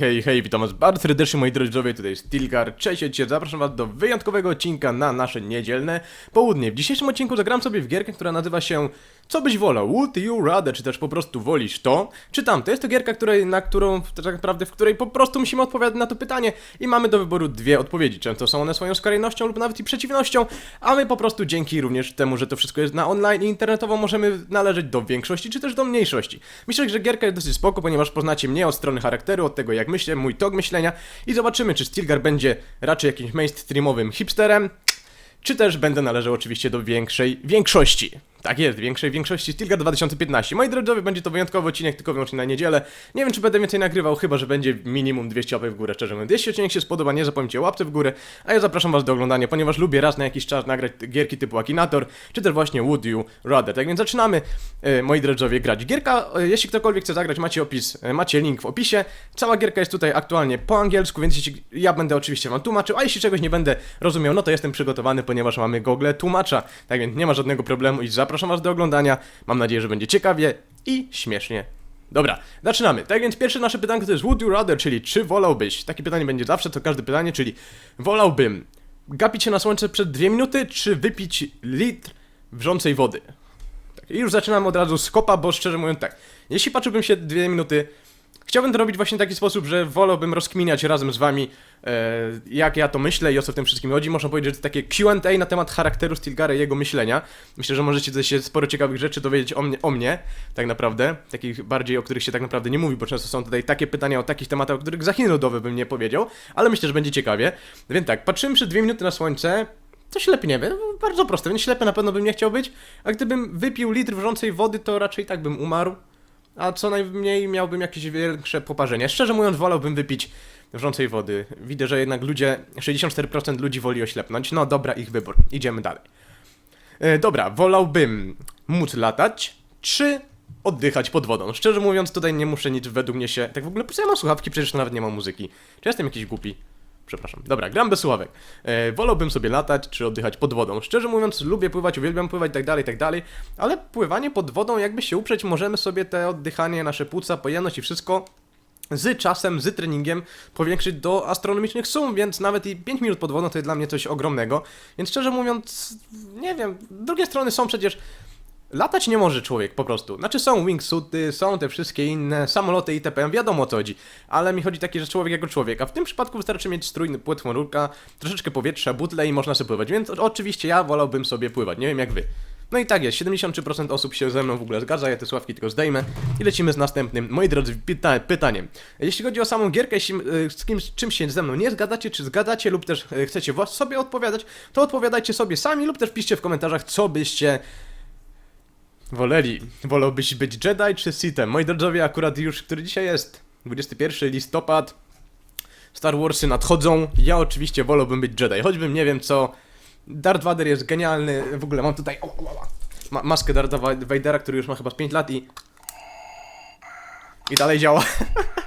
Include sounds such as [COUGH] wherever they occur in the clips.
Hej, hej, witam was bardzo serdecznie moi drodzy, widzowie, tutaj jest Stilgar, cześć, cześć, zapraszam was do wyjątkowego odcinka na nasze niedzielne południe. W dzisiejszym odcinku zagram sobie w gierkę, która nazywa się Co byś wolał, Would you rather, czy też po prostu wolisz to, czy tamto. Jest to gierka, której, na którą, tak naprawdę, w której po prostu musimy odpowiadać na to pytanie i mamy do wyboru dwie odpowiedzi. Często są one swoją skrajnością lub nawet i przeciwnością, a my po prostu dzięki również temu, że to wszystko jest na online i internetowo, możemy należeć do większości, czy też do mniejszości. Myślę, że gierka jest dosyć spoko, ponieważ poznacie mnie od strony charakteru, od tego jak myślę, mój tok myślenia i zobaczymy, czy Stilgar będzie raczej jakimś mainstreamowym hipsterem, czy też będę należał oczywiście do większej większości. Tak jest, większej większości Stilgar 2015. Moi drodzy, będzie to wyjątkowy odcinek, tylko wyłącznie na niedzielę. Nie wiem, czy będę więcej nagrywał, chyba, że będzie minimum 200 łapek w górę, szczerze mówiąc. Jeśli odcinek się spodoba, nie zapomnijcie o łapce w górę, a ja zapraszam was do oglądania, ponieważ lubię raz na jakiś czas nagrać gierki typu Akinator, czy też właśnie Would You Rather. Tak więc zaczynamy, e, moi drodzy, grać. Gierka, e, jeśli ktokolwiek chce zagrać, macie opis, e, macie link w opisie. Cała gierka jest tutaj aktualnie po angielsku, więc jeśli, ja będę oczywiście wam tłumaczył, a jeśli czegoś nie będę rozumiał, no to jestem przygotowany, ponieważ mamy Google tłumacza. Tak więc nie ma żadnego problemu i zapraszam was do oglądania. Mam nadzieję, że będzie ciekawie i śmiesznie. Dobra, zaczynamy. Tak więc pierwsze nasze pytanie to jest Would you rather, czyli czy wolałbyś? Takie pytanie będzie zawsze, to każde pytanie, czyli wolałbym gapić się na słońce przez dwie minuty, czy wypić litr wrzącej wody? Tak, I już zaczynamy od razu z kopa, bo szczerze mówiąc tak, jeśli patrzyłbym się dwie minuty, chciałbym to robić właśnie w taki sposób, że wolałbym rozkminiać razem z wami, e, jak ja to myślę i o co w tym wszystkim chodzi. Można powiedzieć, że to takie Q&A na temat charakteru Stilgara i jego myślenia. Myślę, że możecie tutaj się sporo ciekawych rzeczy dowiedzieć o mnie, o mnie, tak naprawdę, takich bardziej, o których się tak naprawdę nie mówi, bo często są tutaj takie pytania o takich tematach, o których za Chin ludowy bym nie powiedział, ale myślę, że będzie ciekawie. Więc tak, patrzymy przez dwie minuty na słońce, to ślepy nie wiem, bardzo proste, więc ślepy na pewno bym nie chciał być, a gdybym wypił litr wrzącej wody, to raczej tak bym umarł, a co najmniej miałbym jakieś większe poparzenie. Szczerze mówiąc, wolałbym wypić wrzącej wody. Widzę, że jednak ludzie, 64% ludzi woli oślepnąć. No dobra, ich wybór. Idziemy dalej. E, dobra, wolałbym móc latać, czy oddychać pod wodą. Szczerze mówiąc, tutaj nie muszę nic według mnie się... Tak w ogóle po co ja mam słuchawki? Przecież nawet nie ma muzyki. Czy jestem jakiś głupi? Przepraszam. Dobra, gram bez słuchawek. E, wolałbym sobie latać, czy oddychać pod wodą. Szczerze mówiąc, lubię pływać, uwielbiam pływać tak dalej, tak dalej, ale pływanie pod wodą, jakby się uprzeć, możemy sobie te oddychanie, nasze płuca, pojemność i wszystko z czasem, z treningiem powiększyć do astronomicznych sum, więc nawet i 5 minut pod wodą to jest dla mnie coś ogromnego. Więc szczerze mówiąc, nie wiem, z drugiej strony są przecież Latać nie może człowiek po prostu. Znaczy są wingsuity, są te wszystkie inne, samoloty itp. Wiadomo o co chodzi. Ale mi chodzi takie, że człowiek jako człowiek. A w tym przypadku wystarczy mieć strój, płetwą rurka, troszeczkę powietrza, butle i można sobie pływać. Więc oczywiście ja wolałbym sobie pływać. Nie wiem jak wy. No i tak jest, 73% osób się ze mną w ogóle zgadza, ja te sławki tylko zdejmę i lecimy z następnym, moi drodzy, pyta pytaniem. Jeśli chodzi o samą gierkę, jeśli y, z kimś, czymś się ze mną nie zgadzacie, czy zgadzacie lub też y, chcecie sobie odpowiadać, to odpowiadajcie sobie sami lub też piszcie w komentarzach, co byście woleli. Wolałbyś być Jedi czy Sithem? Moi drodzy, akurat już, który dzisiaj jest 21 listopad, Star Warsy nadchodzą, ja oczywiście wolałbym być Jedi, choćbym nie wiem co, Darth Vader jest genialny, w ogóle mam tutaj o, o, o, ma maskę Dartha Vadera, który już ma chyba z 5 lat i i dalej działa.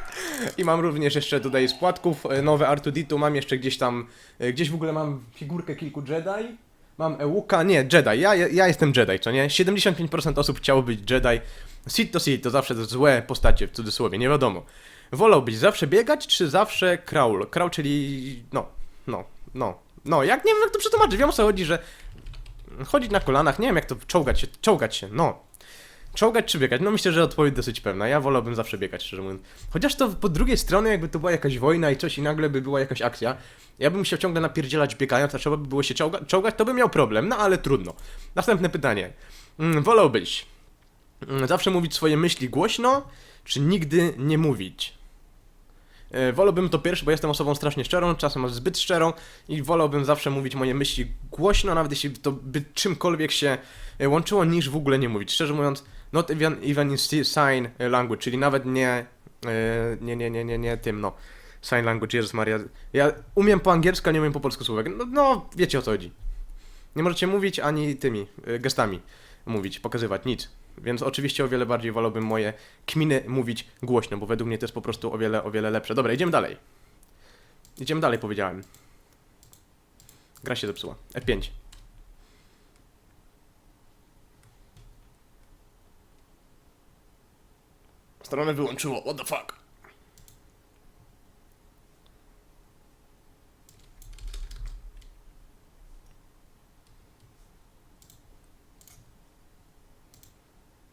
[LAUGHS] I mam również jeszcze tutaj z płatków e, nowe R2D2, mam jeszcze gdzieś tam, e, gdzieś w ogóle mam figurkę kilku Jedi, mam Ewuka, nie, Jedi, ja, ja jestem Jedi, co nie? 75% osób chciało być Jedi, Sith to Sith, to zawsze złe postacie, w cudzysłowie, nie wiadomo. Wolałbyś zawsze biegać, czy zawsze crawl? Crawl, czyli, no, no, no, no, jak, nie wiem jak to przetłumaczyć, wiem o co chodzi, że chodzić na kolanach, nie wiem jak to, czołgać się, czołgać się, no. Czołgać czy biegać? No myślę, że odpowiedź dosyć pewna. Ja wolałbym zawsze biegać, szczerze mówiąc. Chociaż to po drugiej stronie, jakby to była jakaś wojna i coś i nagle by była jakaś akcja, ja bym musiał ciągle napierdzielać biegając, a trzeba by było się czołga czołgać, to bym miał problem, no ale trudno. Następne pytanie. Mm, wolałbyś mm, zawsze mówić swoje myśli głośno, czy nigdy nie mówić? E, Wolałbym to pierwsze, bo jestem osobą strasznie szczerą, czasem zbyt szczerą i wolałbym zawsze mówić moje myśli głośno, nawet jeśli to by czymkolwiek się e, łączyło, niż w ogóle nie mówić. Szczerze mówiąc, not even, even in si- sign language, czyli nawet nie, e, nie, nie, nie, nie, nie tym, no, sign language, Jezus Maria. Ja umiem po angielsku, a nie umiem po polsku słówek. No, no, wiecie o co chodzi. Nie możecie mówić ani tymi e, gestami mówić, pokazywać, nic. Więc oczywiście o wiele bardziej wolałbym moje kminy mówić głośno, bo według mnie to jest po prostu o wiele, o wiele lepsze. Dobra, idziemy dalej. Idziemy dalej, powiedziałem. Gra się zepsuła. F5. stronę wyłączyło. What the fuck?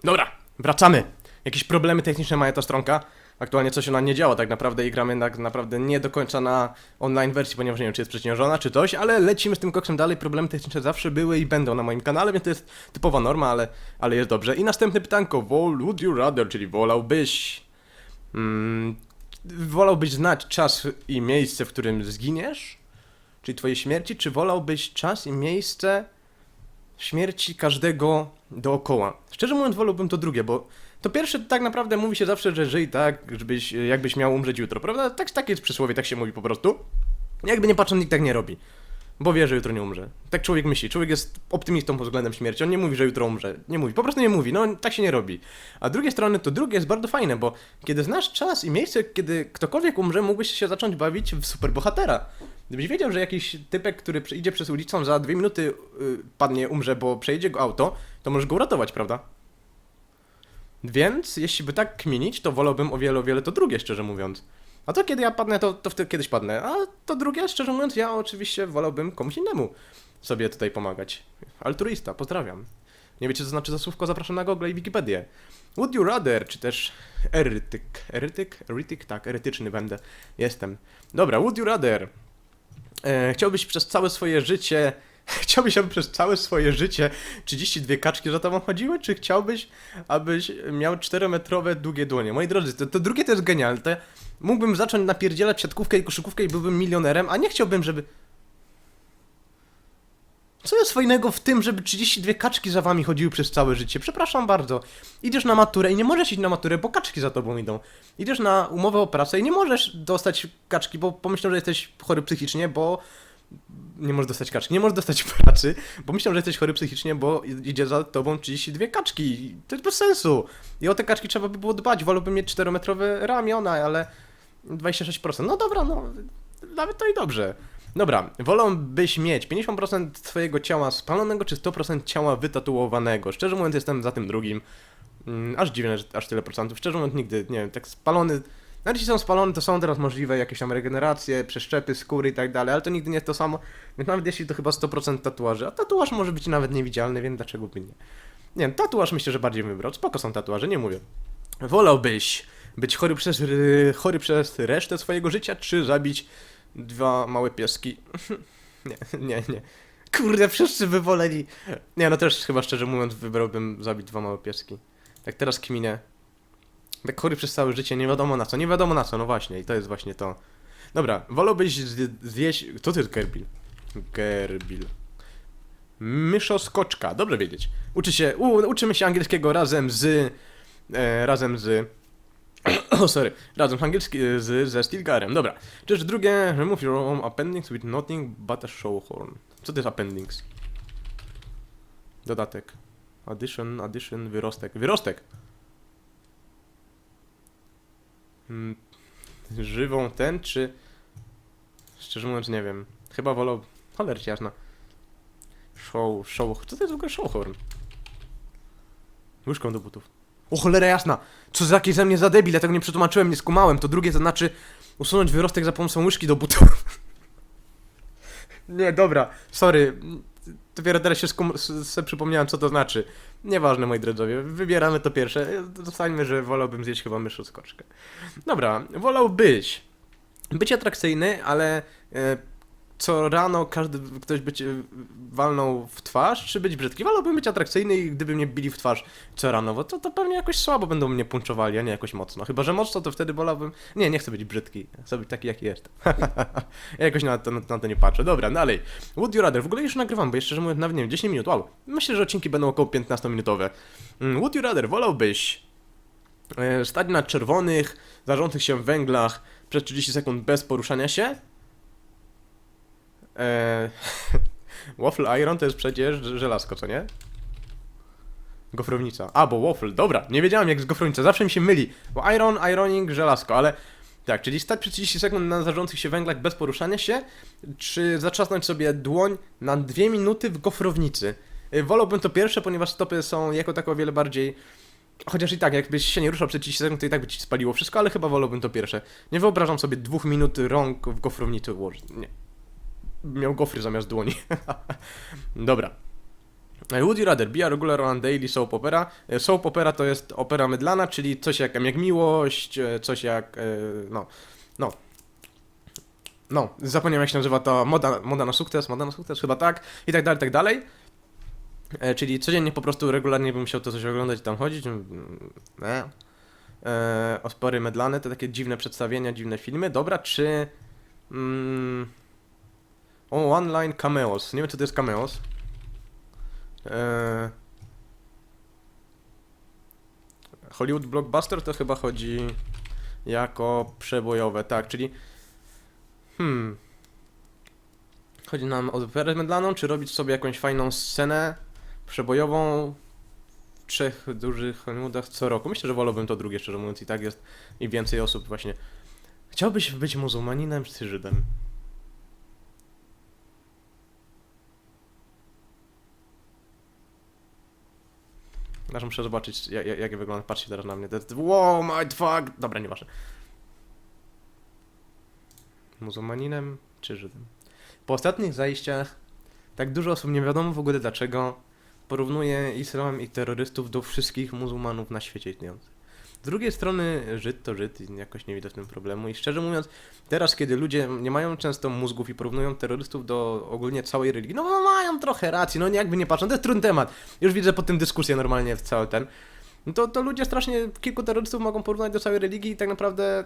Dobra, wracamy. Jakieś problemy techniczne ma ta stronka. Aktualnie coś ona nie działa tak naprawdę i gramy tak naprawdę nie do końca na online wersji, ponieważ nie wiem czy jest przeciążona czy coś, ale lecimy z tym koksem dalej. Problemy techniczne zawsze były i będą na moim kanale, więc to jest typowa norma, ale, ale jest dobrze. I następne pytanko. Would you rather, czyli wolałbyś... Mm, wolałbyś znać czas i miejsce, w którym zginiesz? Czyli twojej śmierci, czy wolałbyś czas i miejsce śmierci każdego dookoła? Szczerze mówiąc, wolałbym to drugie, bo to pierwsze tak naprawdę mówi się zawsze, że żyj tak, żebyś, jakbyś miał umrzeć jutro, prawda? Tak, tak jest przysłowie, tak się mówi po prostu. Jakby nie patrząc, nikt tak nie robi. Bo wie, że jutro nie umrze. Tak człowiek myśli. Człowiek jest optymistą pod względem śmierci. On nie mówi, że jutro umrze. Nie mówi. Po prostu nie mówi. No, tak się nie robi. A z drugiej strony, to drugie jest bardzo fajne, bo kiedy znasz czas i miejsce, kiedy ktokolwiek umrze, mógłbyś się zacząć bawić w superbohatera. Gdybyś wiedział, że jakiś typek, który idzie przez ulicą, za dwie minuty y, padnie, umrze, bo przejedzie go auto, to możesz go uratować, prawda? Więc jeśli by tak kminić, to wolałbym o wiele, o wiele to drugie, szczerze mówiąc. A to kiedy ja padnę, to, to wtedy kiedyś padnę. A to drugie, szczerze mówiąc, ja oczywiście wolałbym komuś innemu sobie tutaj pomagać. Altruista, pozdrawiam. Nie wiecie, co znaczy to słówko? Zapraszam na Google i Wikipedię. Would you rather, czy też erytyk. Erytyk? Erytyk? Tak, erytyczny będę. Jestem. Dobra, would you rather. E, chciałbyś przez całe swoje życie. [LAUGHS] Chciałbyś, aby przez całe swoje życie 32 kaczki za tobą chodziły, czy chciałbyś, abyś miał 4-metrowe długie dłonie? Moi drodzy, to, to drugie to jest genialne. To mógłbym zacząć napierdzielać siatkówkę i koszykówkę i byłbym milionerem, a nie chciałbym, żeby... Co jest fajnego w tym, żeby 32 kaczki za wami chodziły przez całe życie? Przepraszam bardzo. Idziesz na maturę i nie możesz iść na maturę, bo kaczki za tobą idą. Idziesz na umowę o pracę i nie możesz dostać kaczki, bo pomyślą, że jesteś chory psychicznie, bo nie możesz dostać kaczki, nie możesz dostać [LAUGHS] pracy, bo myślą, że jesteś chory psychicznie, bo idzie za tobą 32 kaczki. To jest bez sensu. I o te kaczki trzeba by było dbać. Wolałbym mieć 4-metrowe ramiona, ale 26%. No dobra, no nawet to i dobrze. Dobra, wolałbyś mieć 50% twojego ciała spalonego, czy 100% ciała wytatuowanego? Szczerze mówiąc, jestem za tym drugim. Mm, aż dziwne, że aż tyle procentów. Szczerze mówiąc, nigdy, nie wiem, tak spalony. Nawet jeśli są spalone, to są teraz możliwe jakieś tam regeneracje, przeszczepy skóry i tak dalej, ale to nigdy nie jest to samo. Więc nawet jeśli to chyba 100% tatuaży, a tatuaż może być nawet niewidzialny, więc dlaczego by nie? Nie wiem, tatuaż myślę, że bardziej wybrał. Spoko są tatuaże, nie mówię. Wolałbyś być chory przez, ry- chory przez resztę swojego życia, czy zabić dwa małe pieski? [LAUGHS] nie, nie, nie. Kurde, wszyscy by woleli. Nie, no też chyba szczerze mówiąc wybrałbym zabić dwa małe pieski. Tak teraz kminę. Tak chory przez całe życie, nie wiadomo na co, nie wiadomo na co, no właśnie, i to jest właśnie to. Dobra, wolałbyś zje- zjeść... Co to jest gerbil? Gerbil. Myszoskoczka, dobrze wiedzieć. Uczy się, u, uczymy się angielskiego razem z... E, razem z... [COUGHS] O, sorry. Razem z angielski z, ze Stilgarem. Dobra. Czyż drugie, remove your own appendix with nothing but a showhorn. Co to jest appendix? Dodatek. Addition, addition, wyrostek. Wyrostek! Hmm, żywą ten, czy... Szczerze mówiąc, nie wiem. Chyba wolał... Choler jasna. Show, show... Co to jest w ogóle showhorn? Łyżką do butów. O cholera jasna! Co za jakiś ze mnie za debil, ja tego nie przetłumaczyłem, nie skumałem. To drugie to znaczy usunąć wyrostek za pomocą łyżki do butów. [LAUGHS] nie, dobra, sorry. Dopiero teraz się skum- sobie przypomniałem, co to znaczy. Nieważne, moi drodzy, wybieramy to pierwsze. Zostańmy, że wolałbym zjeść chyba myszu skoczkę. Dobra, wolałbyś być atrakcyjny, ale e, co rano każdy ktoś by cię walnął w twarz, czy być brzydki? Wolałbym być atrakcyjny i gdyby mnie bili w twarz co rano, bo to, to pewnie jakoś słabo będą mnie punczowali, a nie jakoś mocno. Chyba, że mocno, to wtedy wolałbym... Nie, nie chcę być brzydki. Chcę być taki, jaki jestem. [LAUGHS] ja jakoś na to, na, na to nie patrzę. Dobra, dalej. Would you rather? W ogóle już nagrywam, bo jeszcze, szczerze mówiąc, nawet nie wiem, 10 minut, wow. Myślę, że odcinki będą około 15-minutowe. Mm, Would you rather? Wolałbyś e, stać na czerwonych, zarządnych się węglach przez 30 sekund bez poruszania się? Eee, [LAUGHS] waffle Iron to jest przecież żelazko, co nie? Gofrownica. A, bo waffle, dobra, nie wiedziałem jak z gofrownica, zawsze mi się myli. Bo Iron, Ironing, żelazko, ale... Tak, czyli stać przez 30 sekund na zarządzących się węglach bez poruszania się, czy zatrzasnąć sobie dłoń na 2 minuty w gofrownicy? Y, Wolałbym to pierwsze, ponieważ stopy są jako tako o wiele bardziej... Chociaż i tak, jakbyś się nie ruszał przez 30 sekund, to i tak by ci spaliło wszystko, ale chyba wolałbym to pierwsze. Nie wyobrażam sobie dwóch minut rąk w gofrownicy ułożyć. Nie miał gofry zamiast dłoni. [LAUGHS] Dobra. Would you rather be a regular on daily soap opera? E, Soap opera to jest opera mydlana, czyli coś jak, jak miłość, e, coś jak, e, no, no. No, zapomniałem jak się nazywa to moda, moda na sukces, moda na sukces, chyba tak, i tak dalej, i tak dalej. E, czyli codziennie po prostu regularnie bym musiał to coś oglądać i tam chodzić. mm, E. E, ospory mydlane, to takie dziwne przedstawienia, dziwne filmy. Dobra, czy... Mm, o, online cameos. Nie wiem, co to jest cameos. E, Hollywood Blockbuster to chyba chodzi jako przebojowe, tak, czyli hmm chodzi nam o operę mydlaną, czy robić sobie jakąś fajną scenę przebojową w trzech dużych Hollywoodach co roku. Myślę, że wolałbym to drugie, szczerze mówiąc, i tak jest i więcej osób właśnie. Chciałbyś być muzułmaninem czy Żydem? Aż muszę zobaczyć, jak, jak, wygląda. Patrzcie teraz na mnie. Wow, my fuck! Dobra, nieważne. Muzułmaninem czy Żydem? Po ostatnich zajściach tak dużo osób, nie wiadomo w ogóle dlaczego, porównuje islam i terrorystów do wszystkich muzułmanów na świecie istniejących. Z drugiej strony Żyd to Żyd i jakoś nie widzę w tym problemu i szczerze mówiąc, teraz kiedy ludzie nie mają często mózgów i porównują terrorystów do ogólnie całej religii, no mają trochę racji, no jakby nie patrzą, to jest trudny temat. Już widzę po tym dyskusję normalnie w cały ten. No to, to ludzie strasznie, kilku terrorystów mogą porównać do całej religii i tak naprawdę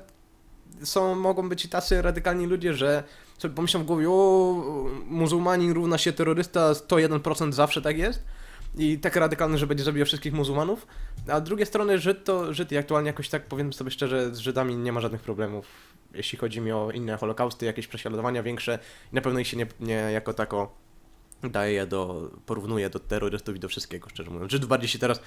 są, mogą być i tacy radykalni ludzie, że sobie pomyślą w głowie, o, muzułmanin równa się terrorysta, 101% zawsze tak jest. I tak radykalny, że będzie zabijał wszystkich muzułmanów. A z drugiej strony Żyd to Żyd i aktualnie jakoś tak powiem sobie szczerze, z Żydami nie ma żadnych problemów. Jeśli chodzi mi o inne holokausty, jakieś prześladowania większe, i na pewno ich się nie, nie jako tako daje do, porównuje do terrorystów i do wszystkiego, szczerze mówiąc. Żydów bardziej się teraz,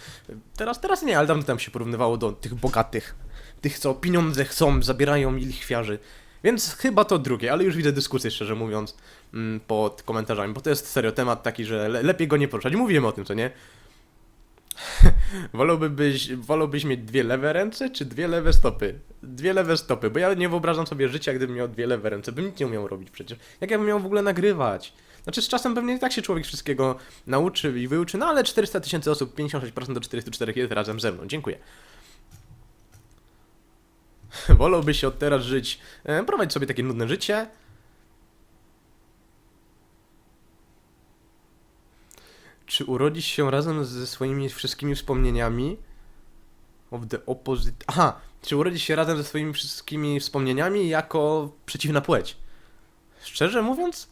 teraz, teraz nie, ale dawno tam się porównywało do tych bogatych, tych co pieniądze chcą, zabierają i lichwiarzy. Więc chyba to drugie, ale już widzę dyskusję, szczerze mówiąc, pod komentarzami, bo to jest serio temat taki, że le lepiej go nie poruszać. Mówiłem o tym, co nie? [LAUGHS] Wolałby byś, wolałbyś mieć dwie lewe ręce, czy dwie lewe stopy? Dwie lewe stopy, bo ja nie wyobrażam sobie życia, gdybym miał dwie lewe ręce, bym nic nie umiał robić przecież. Jak ja bym miał w ogóle nagrywać? Znaczy z czasem pewnie i tak się człowiek wszystkiego nauczy i wyuczy, no ale 400 tysięcy osób, 56% do 404 jest razem ze mną. Dziękuję. [LAUGHS] Wolałbyś od teraz żyć, e, prowadzić sobie takie nudne życie. Czy urodzić się razem ze swoimi wszystkimi wspomnieniami? Of the opposite. Aha! Czy urodzić się razem ze swoimi wszystkimi wspomnieniami jako przeciwna płeć? Szczerze mówiąc,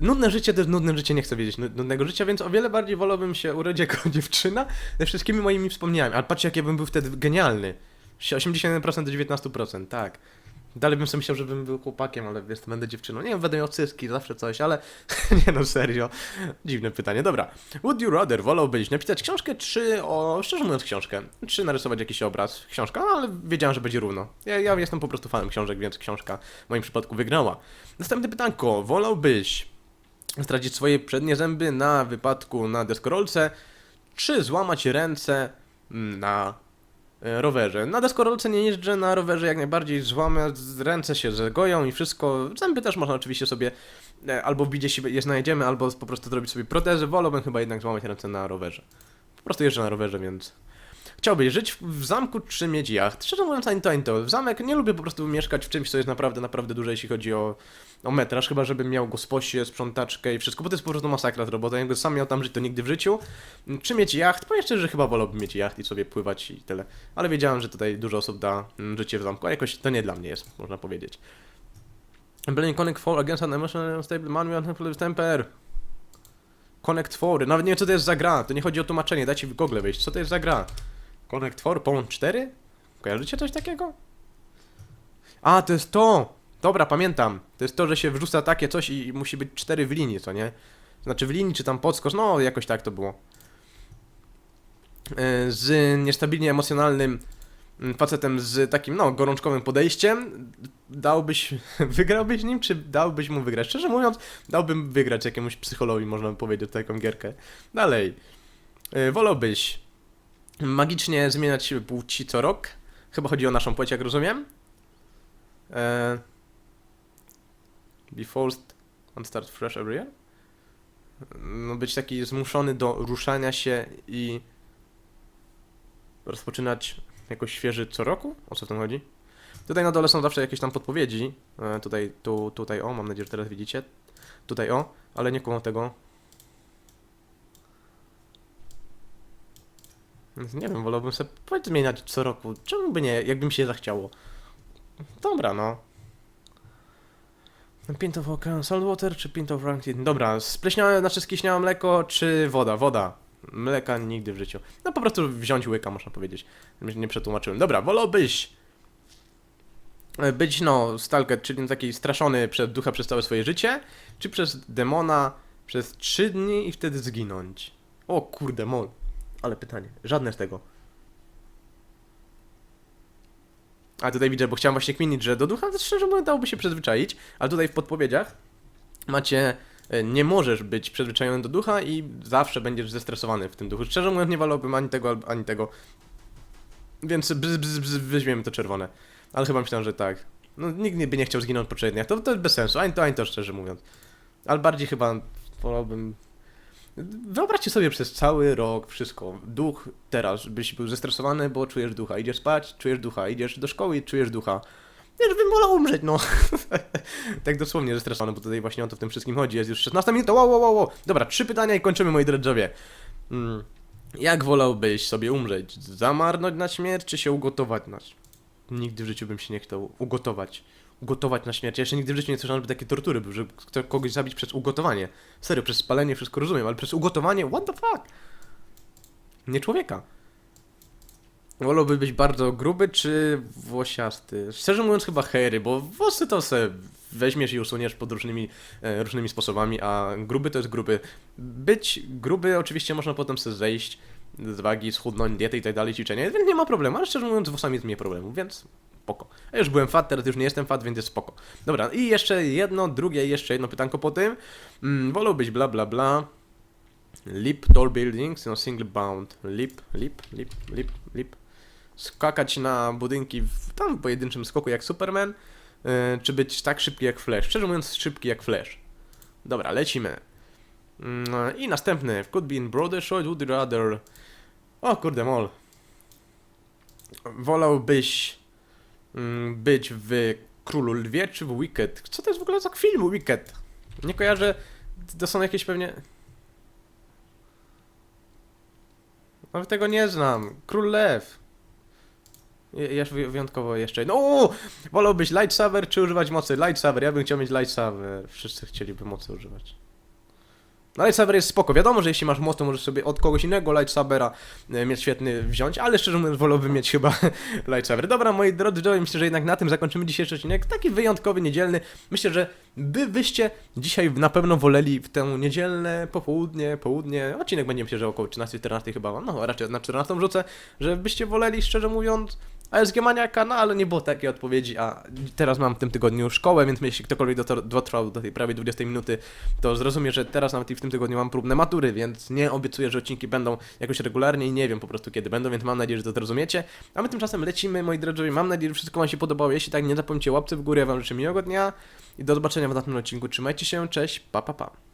nudne życie to jest nudne życie, nie chcę wiedzieć nud- nudnego życia, więc o wiele bardziej wolałbym się urodzić jako [LAUGHS] dziewczyna ze wszystkimi moimi wspomnieniami. Ale patrzcie, jak ja bym był wtedy genialny. 81% do 19%, tak. Dalej bym sobie myślał, że bym był chłopakiem, ale wiesz, to będę dziewczyną. Nie wiem, będę miał cyski, zawsze coś, ale [LAUGHS] nie no, serio. Dziwne pytanie. Dobra. Would you rather, wolałbyś napisać książkę, czy, o, szczerze mówiąc, książkę, czy narysować jakiś obraz? Książka, no, ale wiedziałem, że będzie równo. Ja, ja jestem po prostu fanem książek, więc książka w moim przypadku wygrała. Następne pytanko. Wolałbyś stracić swoje przednie zęby na wypadku na deskorolce, czy złamać ręce na e, rowerze. Na deskorolce nie jeżdżę, na rowerze jak najbardziej złamę, ręce się zagoją i wszystko. Zęby też można oczywiście sobie e, albo w bidzie się je znajdziemy, albo po prostu zrobić sobie protezy. Wolałbym chyba jednak złamać ręce na rowerze. Po prostu jeżdżę na rowerze, więc... Chciałbyś żyć w- zamku czy mieć jacht? Szczerze mówiąc, ani to, ani to. W zamek nie lubię po prostu mieszkać w czymś, co jest naprawdę, naprawdę duże, jeśli chodzi o, o metraż, chyba żebym miał gosposię, sprzątaczkę i wszystko, bo to jest po prostu masakra z robota. Jakby sam miał tam żyć, to nigdy w życiu. Czy mieć jacht? Powiem szczerze, że chyba wolałbym mieć jacht i sobie pływać i tyle. Ale wiedziałem, że tutaj dużo osób da mm, życie w zamku, a jakoś to nie dla mnie jest, można powiedzieć. Blame Connect 4 against an emotional unstable manual temper. Connect 4, nawet nie wiem co to jest za gra, to nie chodzi o tłumaczenie, dajcie w Google wyjść, co to jest za gra? Connect 4, Pon 4? Kojarzycie coś takiego? A, to jest to! Dobra, pamiętam. To jest to, że się wrzuca takie coś i i musi być 4 w linii, co nie? Znaczy w linii, czy tam podskocz, no jakoś tak to było. E, Z niestabilnie emocjonalnym mm, facetem z takim, no, gorączkowym podejściem, dałbyś, [LAUGHS] wygrałbyś nim, czy dałbyś mu wygrać? Szczerze mówiąc, dałbym wygrać jakiemuś psychologowi, można by powiedzieć, taką gierkę. Dalej. E, Wolałbyś magicznie zmieniać płci co rok? Chyba chodzi o naszą płeć, jak rozumiem. E, be forced and start fresh every year? no, być taki zmuszony do ruszania się i rozpoczynać jakoś świeży co roku? O co w tym chodzi? Tutaj na dole są zawsze jakieś tam podpowiedzi. E, tutaj, tu, tutaj, o, mam nadzieję, że teraz widzicie. Tutaj, o, ale nie koło tego. Więc Nie wiem, wolałbym sobie zmieniać co roku. Czemu by nie, jakby mi się zachciało. Dobra, no. Pint of salt water czy pint of rancid? Dobra, spleśniałe, znaczy skiśniałe mleko czy woda? Woda. Mleka nigdy w życiu. No po prostu wziąć łyka, można powiedzieć. Nie przetłumaczyłem. Dobra, wolałbyś być, no, stalker, czyli taki straszony przez ducha przez całe swoje życie, czy przez demona przez 3 dni i wtedy zginąć? O kurde, mol. Ale pytanie. Żadne z tego. A tutaj widzę, bo chciałem właśnie kminić, że do ducha szczerze mówiąc dałoby się przyzwyczaić, ale tutaj w podpowiedziach macie e, nie możesz być przyzwyczajony do ducha i zawsze będziesz zestresowany w tym duchu. Szczerze mówiąc nie wolałbym ani tego, ani tego. Więc bzz, bzz, bzz, weźmiemy to czerwone. Ale chyba myślałem, że tak. No nikt nie by nie chciał zginąć po trzech dniach. To, to bez sensu, ani to, ani to szczerze mówiąc. Ale bardziej chyba wolałbym... Wyobraźcie sobie przez cały rok wszystko. Duch teraz, byś był zestresowany, bo czujesz ducha. Idziesz spać, czujesz ducha. Idziesz do szkoły i czujesz ducha. Ja bym wolał umrzeć, no. [LAUGHS] tak dosłownie zestresowany, bo tutaj właśnie o to w tym wszystkim chodzi. Jest już 16 minut. Wow, wow, wow. Dobra, trzy pytania i kończymy, moi drodzy. Mm. Jak wolałbyś sobie umrzeć? Zamarnąć na śmierć, czy się ugotować na? Nigdy w życiu bym się nie chciał ugotować. Ugotować na śmierć. Ja jeszcze nigdy w życiu nie słyszałem, żeby takie tortury były, żeby kogoś zabić przez ugotowanie. Serio, przez spalenie wszystko rozumiem, ale przez ugotowanie, what the fuck? Nie człowieka. Wolałby być bardzo gruby czy włosiasty? Szczerze mówiąc chyba hairy, bo włosy to se weźmiesz i usuniesz pod różnymi, e, różnymi sposobami, a gruby to jest gruby. Być gruby oczywiście można potem sobie zejść z wagi, schudnąć, diety i tak dalej, ćwiczenie, więc nie ma problemu, ale szczerze mówiąc z włosami jest mniej problemu, więc spoko. A już byłem fat, teraz już nie jestem fat, więc jest spoko. Dobra, i jeszcze jedno, drugie, jeszcze jedno pytanko po tym. Mm, wolałbyś bla bla bla. Lip tall buildings, no single bound. Lip, lip, lip, lip, lip. Skakać na budynki w tam pojedynczym skoku jak Superman, yy, czy być tak szybki jak Flash? Szczerze mówiąc, szybki jak Flash. Dobra, lecimy. Mm, I następny. Could be in broader short, would rather... O kurde, mol. Wolałbyś być w Królu Lwie czy w Wicked? Co to jest w ogóle za film Wicked? Nie kojarzę. To są jakieś pewnie... Nawet tego nie znam. Król Lew. Wy- wyjątkowo jeszcze. No, wolałbyś lightsaber czy używać mocy? Lightsaber, ja bym chciał mieć lightsaber. Wszyscy chcieliby mocy używać. No lightsaber jest spoko. Wiadomo, że jeśli masz moc, to możesz sobie od kogoś innego lightsabera e, mieć świetny wziąć, ale szczerze mówiąc wolałbym mieć chyba [LAUGHS] lightsaber. Dobra, moi drodzy widzowie, myślę, że jednak na tym zakończymy dzisiejszy odcinek. Taki wyjątkowy, niedzielny. Myślę, że by wyście dzisiaj na pewno woleli w tę niedzielne popołudnie, południe, odcinek będzie myślę, że około 13-14 chyba, no raczej na 14 rzucę, że byście woleli, szczerze mówiąc, ASG Maniaka, no ale nie było takiej odpowiedzi, a teraz mam w tym tygodniu szkołę, więc jeśli ktokolwiek dotrwał do tej prawie 20 minuty, to zrozumie, że teraz nawet i w tym tygodniu mam próbne matury, więc nie obiecuję, że odcinki będą jakoś regularnie i nie wiem po prostu kiedy będą, więc mam nadzieję, że to zrozumiecie. A my tymczasem lecimy, moi drodzy, mam nadzieję, że wszystko Wam się podobało. Jeśli tak, nie zapomnijcie łapce w górę, ja Wam życzę miłego dnia i do zobaczenia w następnym odcinku. Trzymajcie się, cześć, pa pa pa.